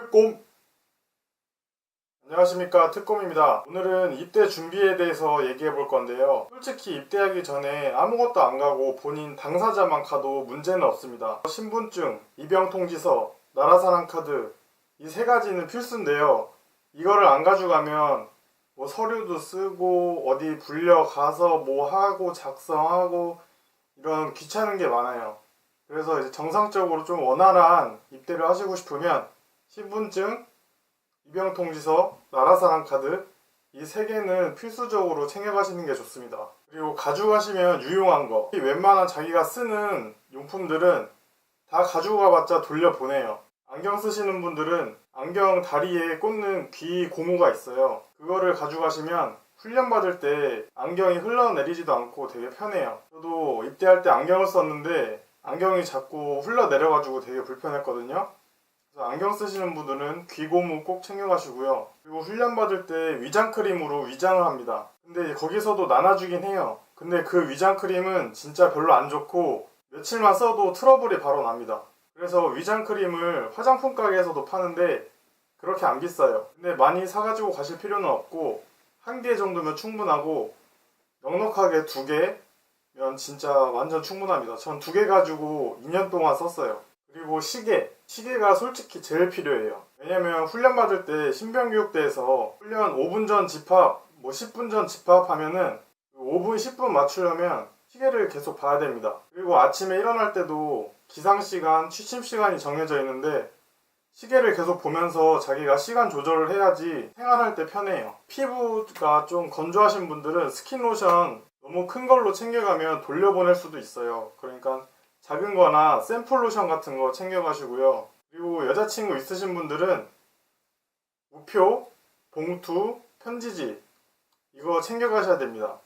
특꼼 안녕하십니까. 특꼼입니다. 오늘은 입대 준비에 대해서 얘기해 볼 건데요. 솔직히 입대하기 전에 아무것도 안 가고 본인 당사자만 가도 문제는 없습니다. 신분증, 입영통지서, 나라사랑카드 이 세 가지는 필수인데요. 이거를 안 가져가면 뭐 서류도 쓰고 어디 불려 가서 뭐 하고 작성하고 이런 귀찮은 게 많아요. 그래서 이제 정상적으로 좀 원활한 입대를 하시고 싶으면 신분증, 입영통지서, 나라사랑 카드 이 세 개는 필수적으로 챙겨가시는 게 좋습니다. 그리고 가져가시면 유용한 거이 웬만한 자기가 쓰는 용품들은 다 가지고 가봤자 돌려보내요. 안경 쓰시는 분들은 안경 다리에 꽂는 귀 고무가 있어요. 그거를 가져가시면 훈련 받을 때 안경이 흘러내리지도 않고 되게 편해요. 저도 입대할 때 안경을 썼는데 안경이 자꾸 흘러내려가지고 되게 불편했거든요. 안경 쓰시는 분들은 귀고무 꼭 챙겨가시고요. 그리고 훈련 받을 때 위장 크림으로 위장을 합니다. 근데 거기서도 나눠주긴 해요. 근데 그 위장 크림은 진짜 별로 안 좋고 며칠만 써도 트러블이 바로 납니다. 그래서 위장 크림을 화장품 가게에서도 파는데 그렇게 안 비싸요. 근데 많이 사가지고 가실 필요는 없고 한 개 정도면 충분하고 넉넉하게 두 개면 진짜 완전 충분합니다. 전 두 개 가지고 2년 동안 썼어요. 그리고 시계. 시계가 솔직히 제일 필요해요. 왜냐면 훈련 받을 때 신병교육대에서 훈련 5분 전 집합, 뭐 10분 전 집합하면은 5분, 10분 맞추려면 시계를 계속 봐야 됩니다. 그리고 아침에 일어날 때도 기상 시간, 취침 시간이 정해져 있는데 시계를 계속 보면서 자기가 시간 조절을 해야지 생활할 때 편해요. 피부가 좀 건조하신 분들은 스킨 로션 너무 큰 걸로 챙겨가면 돌려보낼 수도 있어요. 그러니까 작은 거나 샘플 로션 같은 거 챙겨가시고요. 그리고 여자친구 있으신 분들은 우표, 봉투, 편지지 이거 챙겨가셔야 됩니다.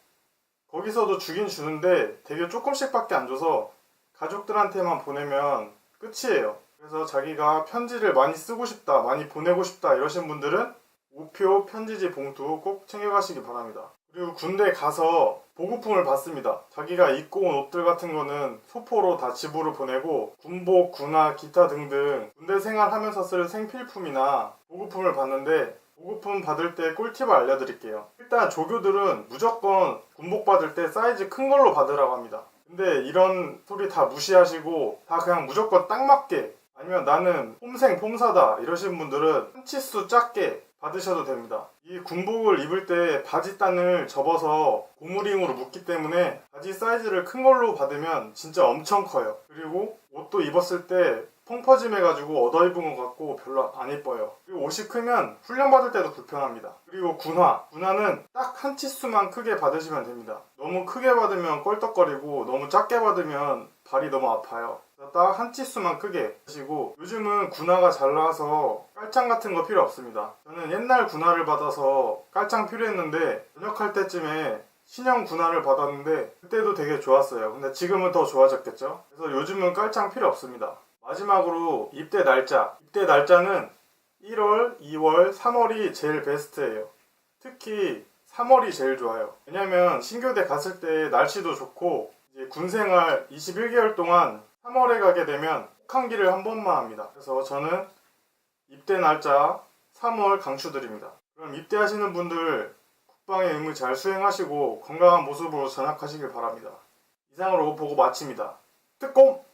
거기서도 주긴 주는데 되게 조금씩밖에 안 줘서 가족들한테만 보내면 끝이에요. 그래서 자기가 편지를 많이 쓰고 싶다, 많이 보내고 싶다 이러신 분들은 우표, 편지지, 봉투 꼭 챙겨가시기 바랍니다. 그리고 군대 가서 보급품을 받습니다. 자기가 입고 온 옷들 같은 거는 소포로 다 집으로 보내고 군복, 군화, 기타 등등 군대 생활하면서 쓸 생필품이나 보급품을 받는데 보급품 받을 때 꿀팁을 알려드릴게요. 일단 조교들은 무조건 군복 받을 때 사이즈 큰 걸로 받으라고 합니다. 근데 이런 소리 다 무시하시고 다 그냥 무조건 딱 맞게 아니면 나는 폼생 폼사다 이러신 분들은 한 치수 작게 받으셔도 됩니다. 이 군복을 입을 때 바지 단을 접어서 고무링으로 묶기 때문에 바지 사이즈를 큰 걸로 받으면 진짜 엄청 커요. 그리고 옷도 입었을 때 펑퍼짐해가지고 얻어 입은 것 같고 별로 안 예뻐요. 그리고 옷이 크면 훈련 받을 때도 불편합니다. 그리고 군화. 군화는 딱 한 치수만 크게 받으시면 됩니다. 너무 크게 받으면 껄떡거리고 너무 작게 받으면 발이 너무 아파요. 딱 한 치수만 크게 하시고 요즘은 군화가 잘 나와서 깔창 같은 거 필요 없습니다. 저는 옛날 군화를 받아서 깔창 필요했는데 전역할 때쯤에 신형 군화를 받았는데 그때도 되게 좋았어요. 근데 지금은 더 좋아졌겠죠? 그래서 요즘은 깔창 필요 없습니다. 마지막으로 입대 날짜. 입대 날짜는 1월, 2월, 3월이 제일 베스트예요. 특히 3월이 제일 좋아요. 왜냐면 신교대 갔을 때 날씨도 좋고 이제 군생활 21개월 동안 3월에 가게 되면 혹한기를 한 번만 합니다. 그래서 저는 입대 날짜 3월 강추드립니다. 그럼 입대하시는 분들 국방의 의무 잘 수행하시고 건강한 모습으로 전역하시길 바랍니다. 이상으로 보고 마칩니다. 특공!